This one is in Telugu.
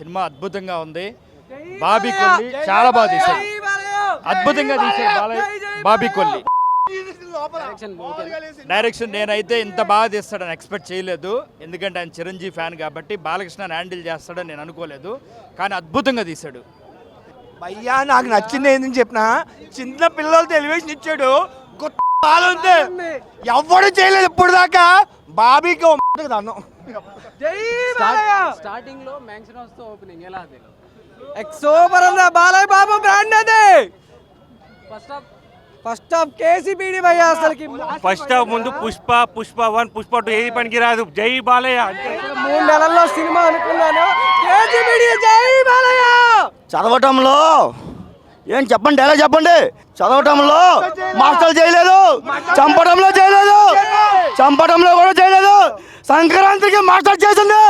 సినిమా అద్భుతంగా ఉంది. బాబీ కొల్లి చాలా బాగా తీశాడు. అద్భుతంగా తీశాడు బాలయ్య! బాబీ కొల్లి. డైరెక్షన్ నేనైతే ఇంత బాగా తీస్తాడని ఎక్స్పెక్ట్ చేయలేదు. ఎందుకంటే ఆయన చిరంజీవి ఫ్యాన్ కాబట్టి బాలకృష్ణ హ్యాండిల్ చేస్తాడని నేను అనుకోలేదు. కానీ అద్భుతంగా తీశాడు. భయ్యా నాకు నచ్చింది ఏంటని చెప్పిన చిన్న పిల్లలతో ఎలివేషన్ ఇచ్చాడు. ఉంది. ఎవడు చేయలేదు ఇప్పుడు దాకా బాబీకి దానం స్టార్టింగ్లో ఓపెనింగ్. ఎలా అది? సూపర్ ఉందా బాలయ్య బాబు బ్రాండ్ అది. ఫస్ట్ హాఫ్ ఫస్ట్ ఆఫ్ కేసీపీడి భయ్య అసలుకి ఫస్ట్ హాఫ్ ముందు పుష్ప పుష్ప వన్ పుష్ప టూ ఏది పనికి రాదు. జై బాలయ్య. మూడు నెలల్లో సినిమా అనుకున్నాను. కేసీపీడి జై బాలయ్య. చదవటంలో ఏం చెప్పండి డైలాగ్ చెప్పండి? చదవటంలో మాస్టర్లు చేయలేదు. చంపడంలో చేయలేదు. చంపడంలో కూడా చేయలేదు. సంక్రాంతికి మాస్టర్ చేసింది.